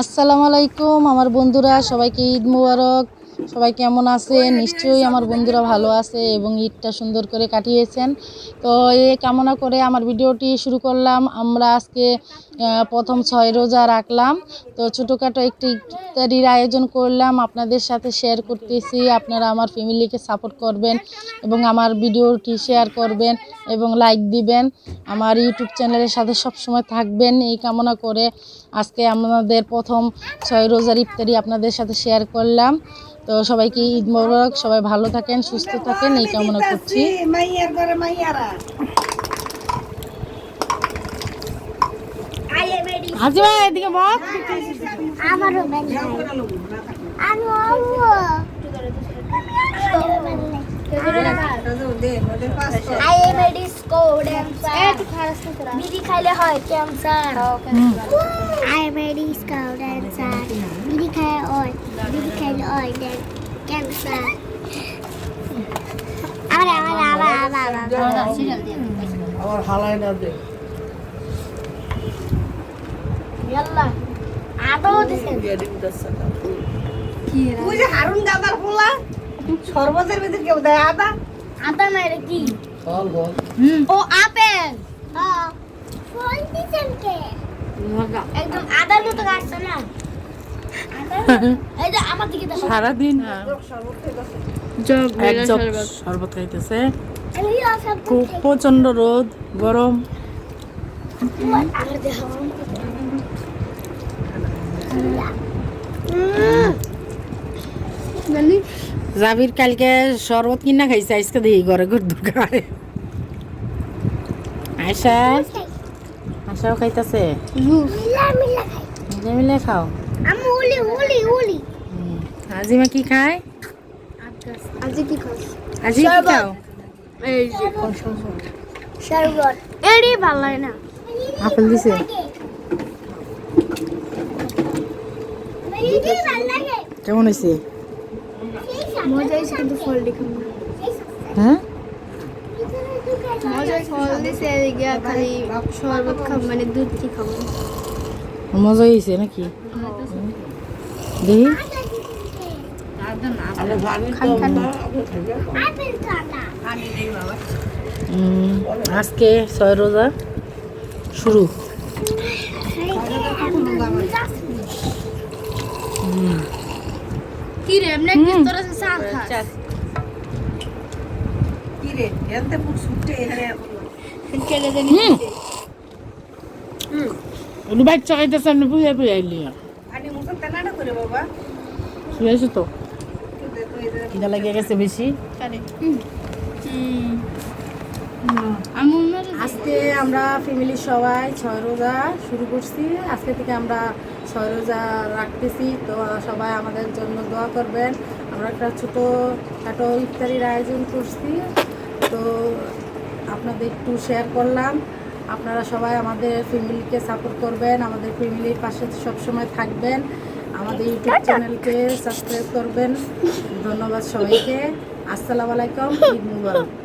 আসসালামু আলাইকুম আমার বন্ধুরা সবাইকে ঈদ মুবারক। সবাই কেমন আছে নিশ্চয়ই আমার বন্ধুরা ভালো আছে এবং ঈদটা সুন্দর করে কাটিয়েছেন। তো এ কামনা করে আমার ভিডিওটি শুরু করলাম। আমরা আজকে প্রথম ছয় রোজা রাখলাম। তো ছোটোখাটো একটি ইফতারির আয়োজন করলাম। আপনাদের সাথে শেয়ার করতেছি। আপনারা আমার ফ্যামিলিকে সাপোর্ট করবেন এবং আমার ভিডিওটি শেয়ার করবেন এবং লাইক দিবেন। আমার ইউটিউব চ্যানেলের সাথে সবসময় থাকবেন। এই কামনা করে আজকে আমাদের প্রথম ছয় রোজার ইফতারি আপনাদের সাথে শেয়ার করলাম। তো সবাইকে ঈদ মোবারক সবাই ভালো থাকেন সুস্থ থাকেন এই কামনা করছি। হাজিমা এদিকে বল আমারও আমি আম্মু I am a disco dancer বিড়ি খাইলে হয় cancer I am a disco dancer বিড়ি খাইলে আবার আবার আবার আবার আবার হালাই না দে। ইয়াল্লা আদৌ দিছেন ওই যে হারুন দাদার পোলা সর্বতের ভিতর কেউ দেয় আদা? আদা না এটা কি? বল বল। ও আপেল। হ্যাঁ ফল দিছেন কে? একদম আদার মতো কাটছে না? সারাদিন শরবত খাইতেছে। খুব প্রচণ্ড রোদ গরম। জাবির কালকে শরবত কিনা খাইছে আজকে দেখি ঘরে ঘর দোকানে আয়সা আশাও খাইতেছে? মিলা মিলা খাই। মিলে মিলে খাও। আমি উলি উলি উলি আজিমা কি খায়? আজ কি খাস আজি কি খাও? এই যে শরবত। এডি ভালো লাগে না। আপেল দিছে? কেমন হয়েছে মজা হয়েছে কিন্তু ফল দেখুন হ্যাঁ। মজা ফল দিছে এদিকে খালি শরবত খাব মানে দুধ কি খাব? মজা হয়েছে নাকি? দেখি। আজকে ছয় রোজা শুরু। কি রে এমনি কি তোরা চা খাস? কি রে এতে পুট ছুটে এখানে কেটে দেন বাইক চাকাইতেছে আমি বুঝে বুঝে আইলি শুয়েছো তো। খিদা লাগিয়ে গেছে বেশি। আজকে আমরা ফ্যামিলির সবাই ছয় রোজা শুরু করছি। আজকে থেকে আমরা ছয় রোজা রাখতেছি। তো সবাই আমাদের জন্য দোয়া করবেন। আমরা একটা ছোটো খাটো ইফতারির আয়োজন করছি। তো আপনাদের একটু শেয়ার করলাম। আপনারা সবাই আমাদের ফ্যামিলিকে সাপোর্ট করবেন আমাদের ফ্যামিলির পাশে সবসময় থাকবেন আমাদের ইউটিউব চ্যানেলকে সাবস্ক্রাইব করবেন। ধন্যবাদ সবাইকে। আসসালামু আলাইকুম ঈদ মুবারক।